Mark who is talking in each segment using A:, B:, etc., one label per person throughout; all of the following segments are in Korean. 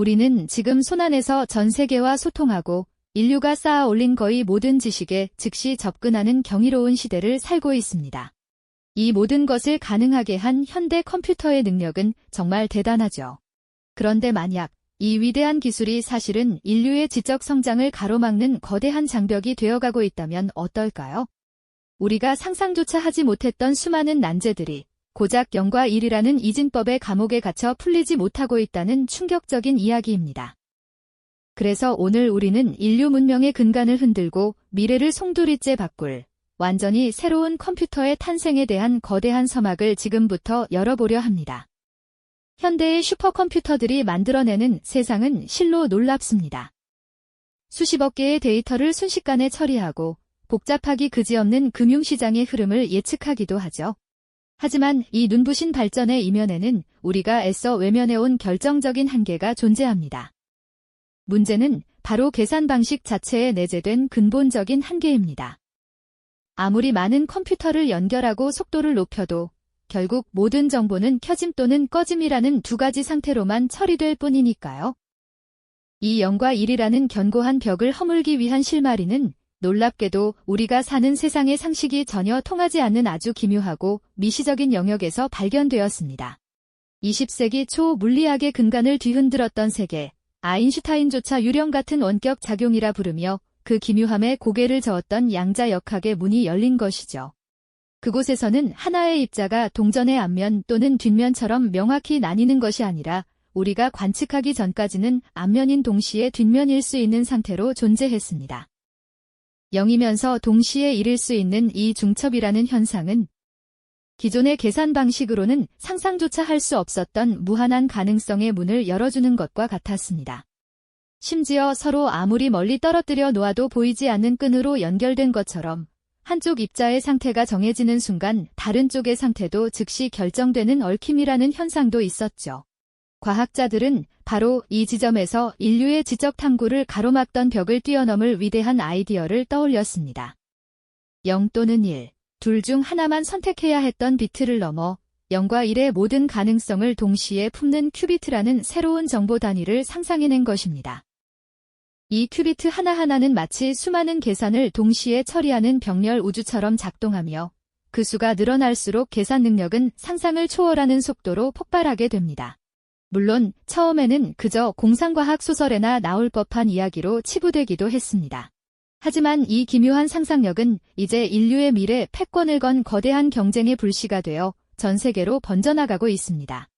A: 우리는 지금 손안에서 전 세계와 소통하고 인류가 쌓아 올린 거의 모든 지식에 즉시 접근하는 경이로운 시대를 살고 있습니다. 이 모든 것을 가능하게 한 현대 컴퓨터의 능력은 정말 대단하죠. 그런데 만약 이 위대한 기술이 사실은 인류의 지적 성장을 가로막는 거대한 장벽이 되어가고 있다면 어떨까요? 우리가 상상조차 하지 못했던 수많은 난제들이 고작 0과 1이라는 이진법의 감옥에 갇혀 풀리지 못하고 있다는 충격적인 이야기입니다. 그래서 오늘 우리는 인류 문명의 근간을 흔들고 미래를 송두리째 바꿀 완전히 새로운 컴퓨터의 탄생에 대한 거대한 서막을 지금부터 열어보려 합니다. 현대의 슈퍼컴퓨터들이 만들어내는 세상은 실로 놀랍습니다. 수십억 개의 데이터를 순식간에 처리하고 복잡하기 그지없는 금융시장의 흐름을 예측하기도 하죠. 하지만 이 눈부신 발전의 이면에는 우리가 애써 외면해온 결정적인 한계가 존재합니다. 문제는 바로 계산 방식 자체에 내재된 근본적인 한계입니다. 아무리 많은 컴퓨터를 연결하고 속도를 높여도 결국 모든 정보는 켜짐 또는 꺼짐이라는 두 가지 상태로만 처리될 뿐이니까요. 이 0과 1이라는 견고한 벽을 허물기 위한 실마리는 놀랍게도 우리가 사는 세상의 상식이 전혀 통하지 않는 아주 기묘하고 미시적인 영역에서 발견되었습니다. 20세기 초 물리학의 근간을 뒤흔들었던 세계, 아인슈타인조차 유령 같은 원격 작용이라 부르며 그 기묘함에 고개를 저었던 양자 역학의 문이 열린 것이죠. 그곳에서는 하나의 입자가 동전의 앞면 또는 뒷면처럼 명확히 나뉘는 것이 아니라 우리가 관측하기 전까지는 앞면인 동시에 뒷면일 수 있는 상태로 존재했습니다. 0이면서 동시에 잃을 수 있는 이 중첩이라는 현상은 기존의 계산 방식으로는 상상조차 할 수 없었던 무한한 가능성의 문을 열어주는 것과 같았습니다. 심지어 서로 아무리 멀리 떨어뜨려 놓아도 보이지 않는 끈으로 연결된 것처럼 한쪽 입자의 상태가 정해지는 순간 다른 쪽의 상태도 즉시 결정되는 얽힘이라는 현상도 있었죠. 과학자들은 바로 이 지점에서 인류의 지적 탐구를 가로막던 벽을 뛰어넘을 위대한 아이디어를 떠올렸습니다. 0 또는 1, 둘 중 하나만 선택해야 했던 비트를 넘어 0과 1의 모든 가능성을 동시에 품는 큐비트라는 새로운 정보 단위를 상상해낸 것입니다. 이 큐비트 하나하나는 마치 수많은 계산을 동시에 처리하는 병렬 우주처럼 작동하며 그 수가 늘어날수록 계산 능력은 상상을 초월하는 속도로 폭발하게 됩니다. 물론 처음에는 그저 공상과학 소설에나 나올 법한 이야기로 치부되기도 했습니다. 하지만 이 기묘한 상상력은 이제 인류의 미래 패권을 건 거대한 경쟁의 불씨가 되어 전 세계로 번져나가고 있습니다.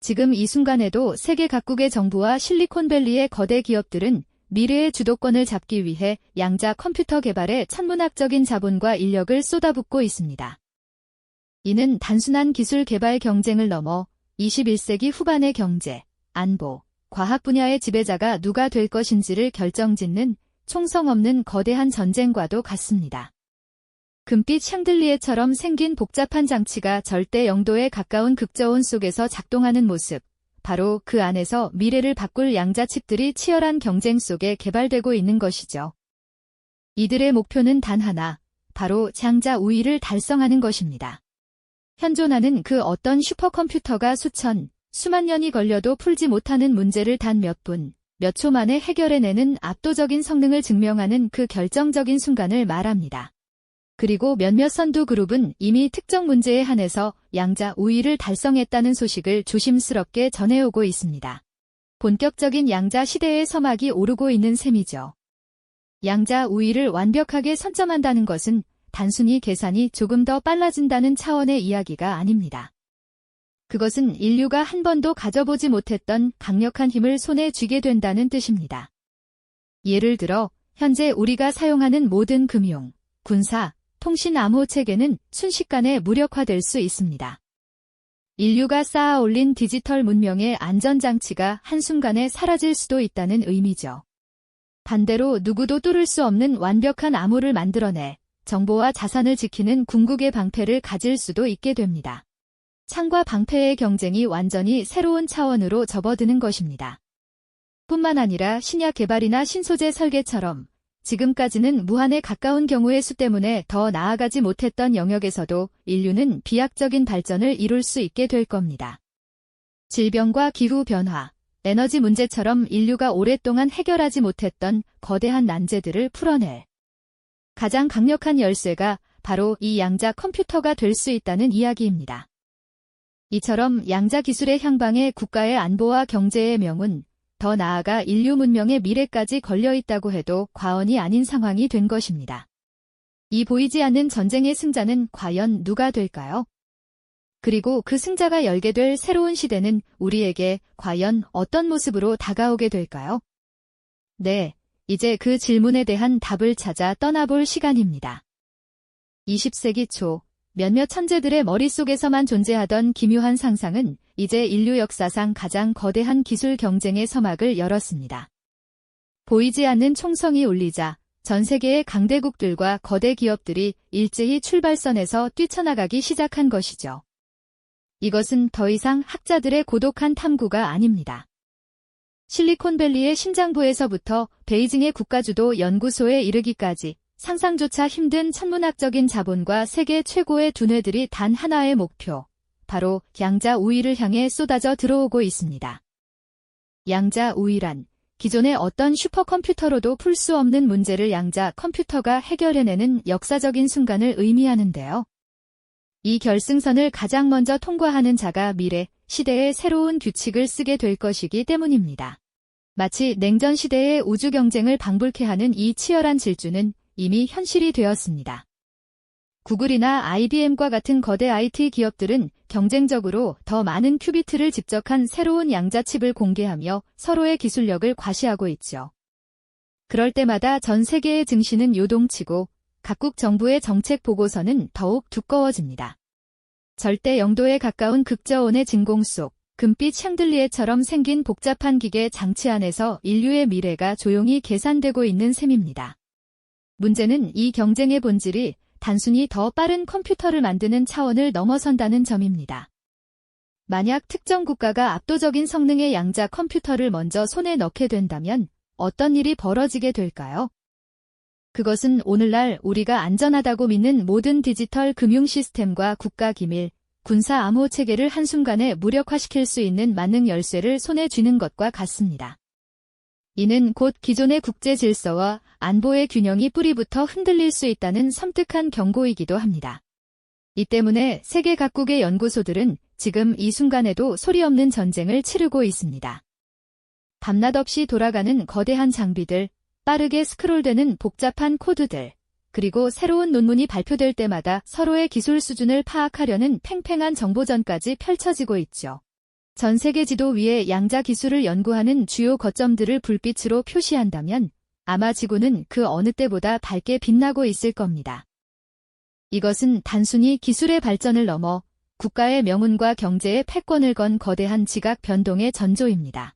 A: 지금 이 순간에도 세계 각국의 정부와 실리콘밸리의 거대 기업들은 미래의 주도권을 잡기 위해 양자 컴퓨터 개발에 천문학적인 자본과 인력을 쏟아붓고 있습니다. 이는 단순한 기술 개발 경쟁을 넘어 21세기 후반의 경제, 안보, 과학 분야의 지배자가 누가 될 것인지를 결정짓는 총성 없는 거대한 전쟁과도 같습니다. 금빛 샹들리에처럼 생긴 복잡한 장치가 절대 영도에 가까운 극저온 속에서 작동하는 모습, 바로 그 안에서 미래를 바꿀 양자 칩들이 치열한 경쟁 속에 개발되고 있는 것이죠. 이들의 목표는 단 하나, 바로 장자 우위를 달성하는 것입니다. 현존하는 그 어떤 슈퍼컴퓨터가 수천, 수만 년이 걸려도 풀지 못하는 문제를 단 몇 분, 몇 초 만에 해결해내는 압도적인 성능을 증명하는 그 결정적인 순간을 말합니다. 그리고 몇몇 선두 그룹은 이미 특정 문제에 한해서 양자 우위를 달성했다는 소식을 조심스럽게 전해오고 있습니다. 본격적인 양자 시대의 서막이 오르고 있는 셈이죠. 양자 우위를 완벽하게 선점한다는 것은 단순히 계산이 조금 더 빨라진다는 차원의 이야기가 아닙니다. 그것은 인류가 한 번도 가져보지 못했던 강력한 힘을 손에 쥐게 된다는 뜻입니다. 예를 들어 현재 우리가 사용하는 모든 금융, 군사, 통신 암호 체계는 순식간에 무력화될 수 있습니다. 인류가 쌓아 올린 디지털 문명의 안전장치가 한순간에 사라질 수도 있다는 의미죠. 반대로 누구도 뚫을 수 없는 완벽한 암호를 만들어내 정보와 자산을 지키는 궁극의 방패를 가질 수도 있게 됩니다. 창과 방패의 경쟁이 완전히 새로운 차원으로 접어드는 것입니다. 뿐만 아니라 신약 개발이나 신소재 설계처럼 지금까지는 무한에 가까운 경우의 수 때문에 더 나아가지 못했던 영역에서도 인류는 비약적인 발전을 이룰 수 있게 될 겁니다. 질병과 기후 변화, 에너지 문제처럼 인류가 오랫동안 해결하지 못했던 거대한 난제들을 풀어낼 가장 강력한 열쇠가 바로 이 양자 컴퓨터가 될 수 있다는 이야기입니다. 이처럼 양자 기술의 향방에 국가의 안보와 경제의 명운, 더 나아가 인류 문명의 미래까지 걸려 있다고 해도 과언이 아닌 상황이 된 것입니다. 이 보이지 않는 전쟁의 승자는 과연 누가 될까요? 그리고 그 승자가 열게 될 새로운 시대는 우리에게 과연 어떤 모습으로 다가오게 될까요? 네, 이제 그 질문에 대한 답을 찾아 떠나볼 시간입니다. 20세기 초 몇몇 천재들의 머릿속에서만 존재하던 기묘한 상상은 이제 인류 역사상 가장 거대한 기술 경쟁의 서막을 열었습니다. 보이지 않는 총성이 울리자 전 세계의 강대국들과 거대 기업들이 일제히 출발선에서 뛰쳐나가기 시작한 것이죠. 이것은 더 이상 학자들의 고독한 탐구가 아닙니다. 실리콘밸리의 심장부에서부터 베이징의 국가주도 연구소에 이르기까지 상상조차 힘든 천문학적인 자본과 세계 최고의 두뇌들이 단 하나의 목표, 바로 양자 우위를 향해 쏟아져 들어오고 있습니다. 양자 우위란 기존의 어떤 슈퍼컴퓨터로도 풀 수 없는 문제를 양자 컴퓨터가 해결해내는 역사적인 순간을 의미하는데요. 이 결승선을 가장 먼저 통과하는 자가 미래, 시대의 새로운 규칙을 쓰게 될 것이기 때문입니다. 마치 냉전 시대의 우주 경쟁을 방불케 하는 이 치열한 질주는 이미 현실이 되었습니다. 구글이나 IBM과 같은 거대 IT 기업들은 경쟁적으로 더 많은 큐비트를 집적한 새로운 양자칩을 공개하며 서로의 기술력을 과시하고 있죠. 그럴 때마다 전 세계의 증시는 요동치고 각국 정부의 정책 보고서는 더욱 두꺼워집니다. 절대 영도에 가까운 극저온의 진공 속 금빛 샹들리에처럼 생긴 복잡한 기계 장치 안에서 인류의 미래가 조용히 계산되고 있는 셈입니다. 문제는 이 경쟁의 본질이 단순히 더 빠른 컴퓨터를 만드는 차원을 넘어선다는 점입니다. 만약 특정 국가가 압도적인 성능의 양자 컴퓨터를 먼저 손에 넣게 된다면 어떤 일이 벌어지게 될까요? 그것은 오늘날 우리가 안전하다고 믿는 모든 디지털 금융 시스템과 국가 기밀, 군사 암호 체계를 한순간에 무력화시킬 수 있는 만능 열쇠를 손에 쥐는 것과 같습니다. 이는 곧 기존의 국제 질서와 안보의 균형이 뿌리부터 흔들릴 수 있다는 섬뜩한 경고이기도 합니다. 이 때문에 세계 각국의 연구소들은 지금 이 순간에도 소리 없는 전쟁을 치르고 있습니다. 밤낮 없이 돌아가는 거대한 장비들, 빠르게 스크롤되는 복잡한 코드들, 그리고 새로운 논문이 발표될 때마다 서로의 기술 수준을 파악하려는 팽팽한 정보전까지 펼쳐지고 있죠. 전 세계 지도 위에 양자 기술을 연구하는 주요 거점들을 불빛으로 표시한다면 아마 지구는 그 어느 때보다 밝게 빛나고 있을 겁니다. 이것은 단순히 기술의 발전을 넘어 국가의 명운과 경제의 패권을 건 거대한 지각 변동의 전조입니다.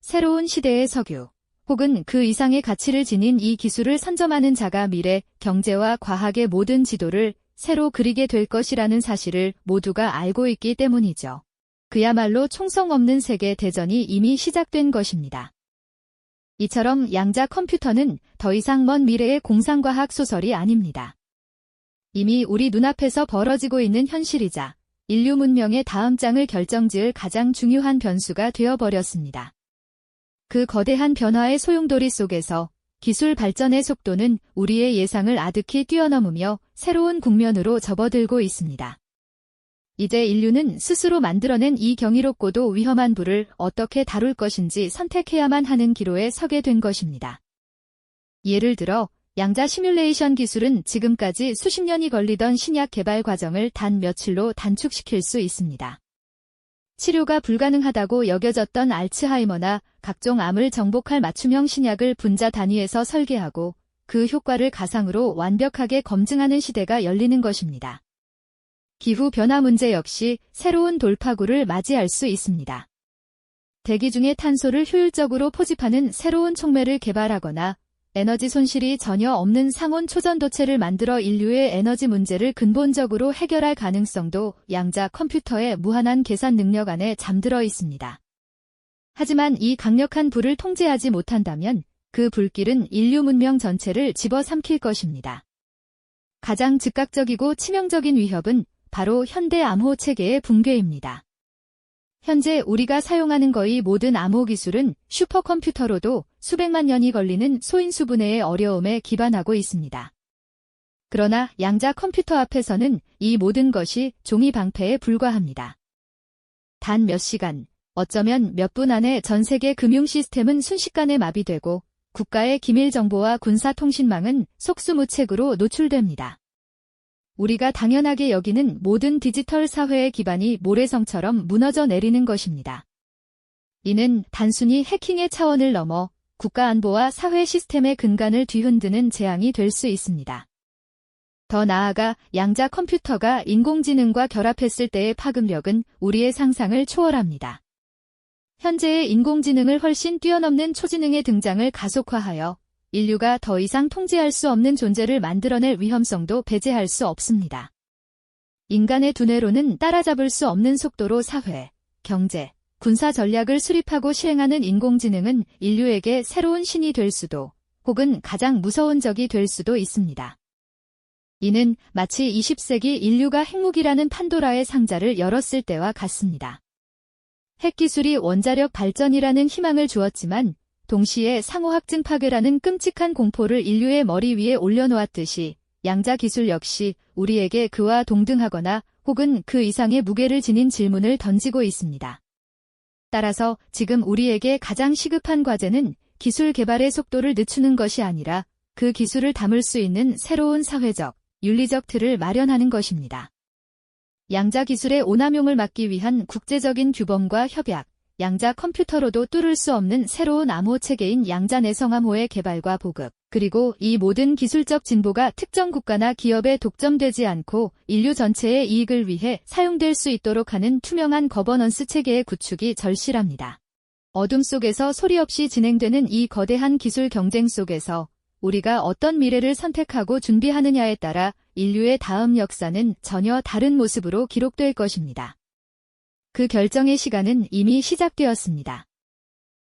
A: 새로운 시대의 석유, 혹은 그 이상의 가치를 지닌 이 기술을 선점하는 자가 미래, 경제와 과학의 모든 지도를 새로 그리게 될 것이라는 사실을 모두가 알고 있기 때문이죠. 그야말로 총성 없는 세계 대전이 이미 시작된 것입니다. 이처럼 양자 컴퓨터는 더 이상 먼 미래의 공상과학 소설이 아닙니다. 이미 우리 눈앞에서 벌어지고 있는 현실이자 인류 문명의 다음 장을 결정지을 가장 중요한 변수가 되어버렸습니다. 그 거대한 변화의 소용돌이 속에서 기술 발전의 속도는 우리의 예상을 아득히 뛰어넘으며 새로운 국면으로 접어들고 있습니다. 이제 인류는 스스로 만들어낸 이 경이롭고도 위험한 불을 어떻게 다룰 것인지 선택해야만 하는 기로에 서게 된 것입니다. 예를 들어 양자 시뮬레이션 기술은 지금까지 수십 년이 걸리던 신약 개발 과정을 단 며칠로 단축시킬 수 있습니다. 치료가 불가능하다고 여겨졌던 알츠하이머나 각종 암을 정복할 맞춤형 신약을 분자 단위에서 설계하고 그 효과를 가상으로 완벽하게 검증하는 시대가 열리는 것입니다. 기후변화 문제 역시 새로운 돌파구를 맞이할 수 있습니다. 대기 중의 탄소를 효율적으로 포집하는 새로운 촉매를 개발하거나 에너지 손실이 전혀 없는 상온 초전도체를 만들어 인류의 에너지 문제를 근본적으로 해결할 가능성도 양자 컴퓨터의 무한한 계산 능력 안에 잠들어 있습니다. 하지만 이 강력한 불을 통제하지 못한다면 그 불길은 인류 문명 전체를 집어삼킬 것입니다. 가장 즉각적이고 치명적인 위협은 바로 현대 암호 체계의 붕괴입니다. 현재 우리가 사용하는 거의 모든 암호 기술은 슈퍼컴퓨터로도 수백만 년이 걸리는 소인수 분해의 어려움에 기반하고 있습니다. 그러나 양자 컴퓨터 앞에서는 이 모든 것이 종이 방패에 불과합니다. 단 몇 시간, 어쩌면 몇 분 안에 전 세계 금융 시스템은 순식간에 마비되고 국가의 기밀 정보와 군사 통신망은 속수무책으로 노출됩니다. 우리가 당연하게 여기는 모든 디지털 사회의 기반이 모래성처럼 무너져 내리는 것입니다. 이는 단순히 해킹의 차원을 넘어 국가 안보와 사회 시스템의 근간을 뒤흔드는 재앙이 될 수 있습니다. 더 나아가 양자 컴퓨터가 인공지능과 결합했을 때의 파급력은 우리의 상상을 초월합니다. 현재의 인공지능을 훨씬 뛰어넘는 초지능의 등장을 가속화하여 인류가 더 이상 통제할 수 없는 존재를 만들어낼 위험성도 배제할 수 없습니다. 인간의 두뇌로는 따라잡을 수 없는 속도로 사회, 경제, 군사 전략을 수립하고 시행하는 인공지능은 인류에게 새로운 신이 될 수도 혹은 가장 무서운 적이 될 수도 있습니다. 이는 마치 20세기 인류가 핵무기라는 판도라의 상자를 열었을 때와 같습니다. 핵기술이 원자력 발전이라는 희망을 주었지만 동시에 상호학증 파괴라는 끔찍한 공포를 인류의 머리 위에 올려놓았듯이 양자 기술 역시 우리에게 그와 동등하거나 혹은 그 이상의 무게를 지닌 질문을 던지고 있습니다. 따라서 지금 우리에게 가장 시급한 과제는 기술 개발의 속도를 늦추는 것이 아니라 그 기술을 담을 수 있는 새로운 사회적, 윤리적 틀을 마련하는 것입니다. 양자 기술의 오남용을 막기 위한 국제적인 규범과 협약, 양자 컴퓨터로도 뚫을 수 없는 새로운 암호 체계인 양자 내성 암호의 개발과 보급, 그리고 이 모든 기술적 진보가 특정 국가나 기업에 독점되지 않고 인류 전체의 이익을 위해 사용될 수 있도록 하는 투명한 거버넌스 체계의 구축이 절실합니다. 어둠 속에서 소리 없이 진행되는 이 거대한 기술 경쟁 속에서 우리가 어떤 미래를 선택하고 준비하느냐에 따라 인류의 다음 역사는 전혀 다른 모습으로 기록될 것입니다. 그 결정의 시간은 이미 시작되었습니다.